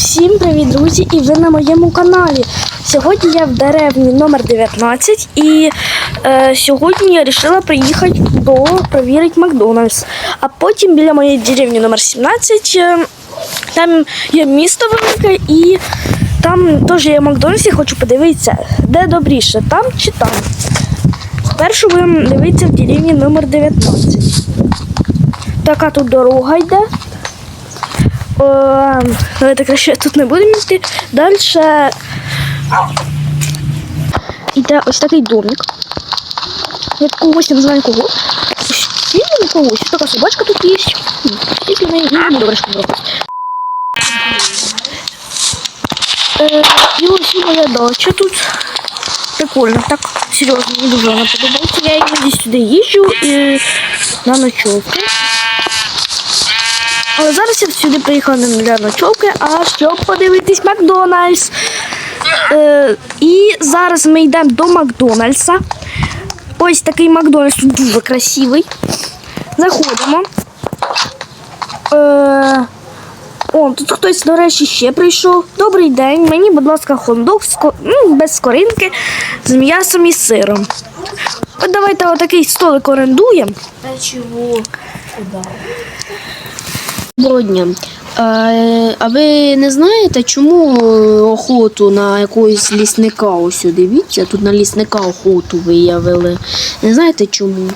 Всім привіт, друзі! І ви на моєму каналі. Сьогодні я в деревні номер 19 і е, сьогодні я вирішила приїхати до провірити Макдональдс. А потім біля моєї деревні номер 17 е, там є місто велике і там теж є Макдональдс, я хочу подивитися, де добріше, там чи там. Спершу будемо дивитися в деревні номер 19. Така тут дорога йде. Давайте краще тут не будемо йти. Далі йде ось такий домик. Від когось, я не знаю кого. Не когось. Така собачка тут є. Ні, Тільки не не добре, що робити. Е, і ось моя дача тут. Прикольно, так серйозно, мені дуже вона подобається. Я іноді сюди їжджу і на ночовки. Але зараз я сюди приїхала не для ночовки, а щоб подивитись Макдональдс. Е, і зараз ми йдемо до Макдональдса. Ось такий Макдональдс тут дуже красивий. Заходимо. Е, о, тут хтось, до речі, ще прийшов. Добрий день. Мені, будь ласка, ко- м, без скоринки з м'ясом і сиром. От давайте отакий столик орендуємо. Чого? Доброго дня. Е, А ви не знаєте, чому охоту на якогось лісника ось дивіться? Тут на лісника охоту виявили. Не знаєте чому?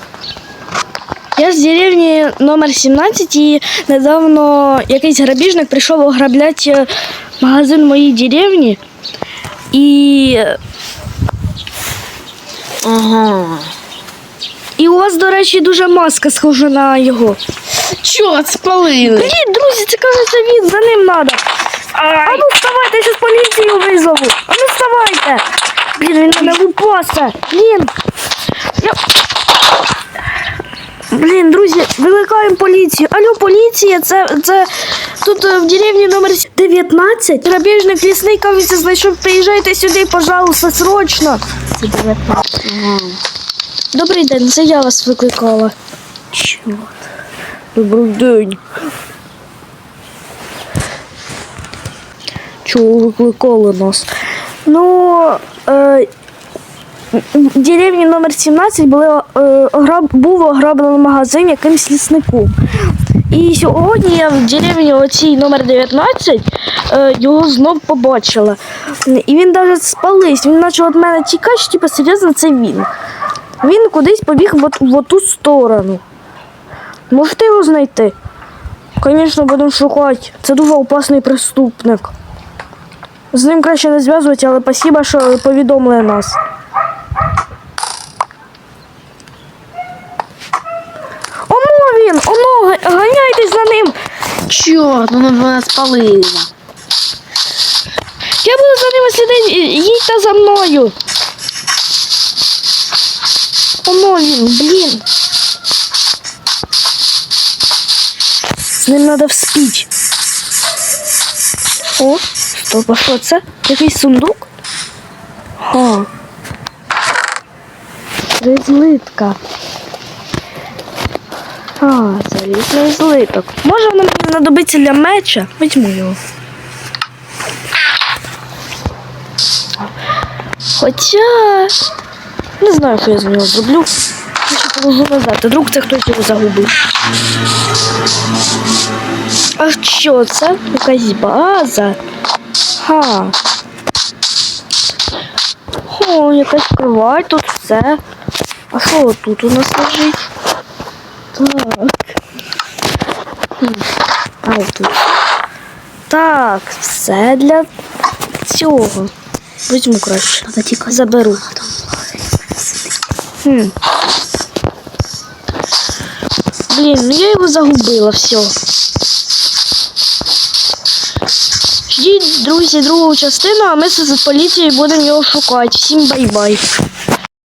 Я з деревні номер 17 і недавно якийсь грабіжник прийшов ограбляти е, магазин моїй деревні. І, Ага. і у вас, до речі, дуже маска схожа на його. Чорт, спалили. Блін, друзі, це кажеться він, за ним треба. А ну вставайте, я зараз поліцію визову. А ну вставайте. Блін, він мене лупаса. Блін. Я... Блін, друзі, викликаємо поліцію. Алло, поліція, це, це тут е, в деревні номер 19. Грабіжник лісний кажеться, знайшов. Приїжджайте сюди, пожалуйста, срочно. Це 19. Добрий день, це я вас викликала. Чорт. Добрий день. Чого викликали нас? Ну, е, в деревні номер 17 були, е, ограб, був ограблений магазин якимсь лісником. І сьогодні я в деревні оцій номер 19 е, його знов побачила. І він навіть спалився. Він почав від мене тікати, що, типу, серйозно, це він. Він кудись побіг в, от- в оту сторону. Можете його знайти? Звісно, будемо шукати. Це дуже опасний преступник. З ним краще не зв'язувати, але спасибо, що повідомили нас. Оно він! Оно! га- Ганяйтесь за ним! Чорт, ну вона спалила. Я буду за ними слідити, їдьте за мною. Оно він, блін. З ним треба вспіть. О, стоп, а що це? Якийсь сундук? Ха. Це злитка. А, залізний злиток. Може воно мені знадобиться для меча? Візьму його. Хоча не знаю, що я з нього зроблю. Положу назад. Вдруг це хтось його загубив. А що це? Якась база. Ха. О, якась кровать, тут все. А що тут у нас лежить? Так. А тут. Так, все для цього. Візьму краще. Заберу. Хм. Блін, ну я его загубила, все. Ждіть, друзі, другу частину, а ми з поліцією будемо його шукати. Всім бай-бай.